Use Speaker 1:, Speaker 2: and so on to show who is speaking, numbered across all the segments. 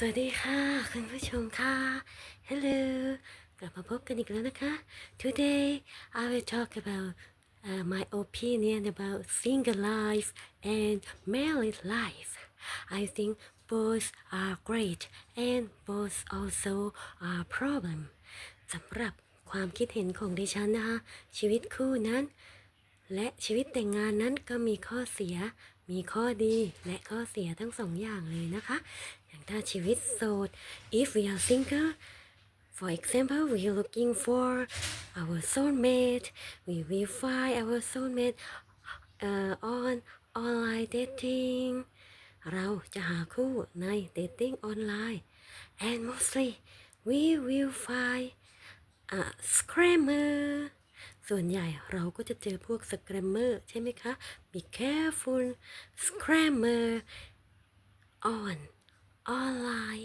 Speaker 1: สวัสดีค่ะ คุณผู้ชมค่ะ Hello กลับมาพบกันอีกแล้วนะคะ Today I will talk about uh, my opinion about single life and married life I think both are great and both also are problem สำหรับความคิดเห็นของดิฉันนะคะ ชีวิตคู่นั้น และชีวิตแต่งงานนั้นก็มีข้อเสีย มีข้อดีและข้อเสียทั้งสองอย่างเลยนะคะ อย่างถ้าชีวิตโสด if we are single for example we are looking for our soulmate we will find our soulmate uh, on online dating เราจะหาคู่ใน dating ออนไลน์ and mostly we will find a scammer ส่วนใหญ่เราก็จะเจอพวกสแกรมเมอร์ใช่ไหมคะ be careful scammer on online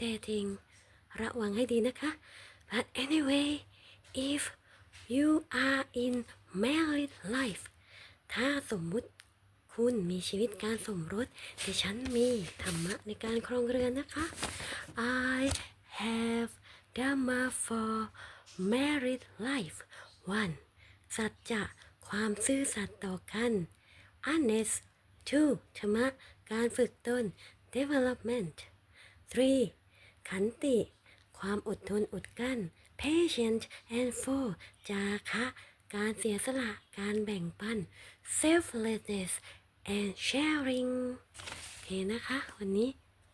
Speaker 1: dating ระวังให้ดีนะคะ but anyway if you are in married life ถ้าสมมุติคุณมีชีวิตการสมรสดิฉันมีธรรมะในการครองเรือนนะคะ I have Dhamma for married life one สัจจะความซื่อสัตย์ต่อกัน honest two ธรรมะการฝึกตน development three ขันติ ความอดทนอดกลั้น patient and four จาคะ การเสียสละการแบ่งปัน selflessness and sharing โอเคนะคะ วันนี้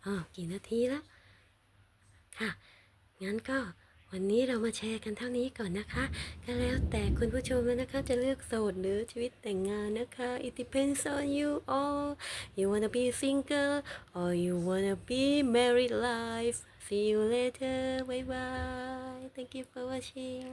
Speaker 1: อ๋อกี่นาทีแล้ว ค่ะ งั้นก็ วันนี้เรามาแชร์กันเท่านี้ก่อนนะคะ ก็แล้วแต่คุณผู้ชมแล้วนะคะ จะเลือกโสดหรือชีวิตแต่งงานนะคะ it depends on you all you wanna be single or you wanna be married life see you later bye bye thank you for watching